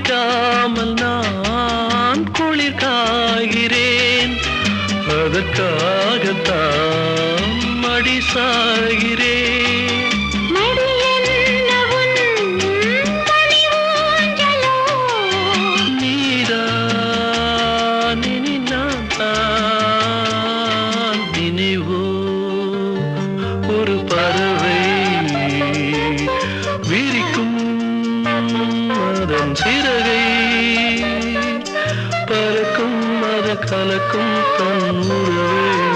நினைக்காமல் நான் குளிர் காகிறேன். அதற்காகத்தான் மடி சாகிறேன். ஒரு பறவை விரிக்கும் அதன் சிறகை பறக்கும் அது கலக்கும் தன் உறவே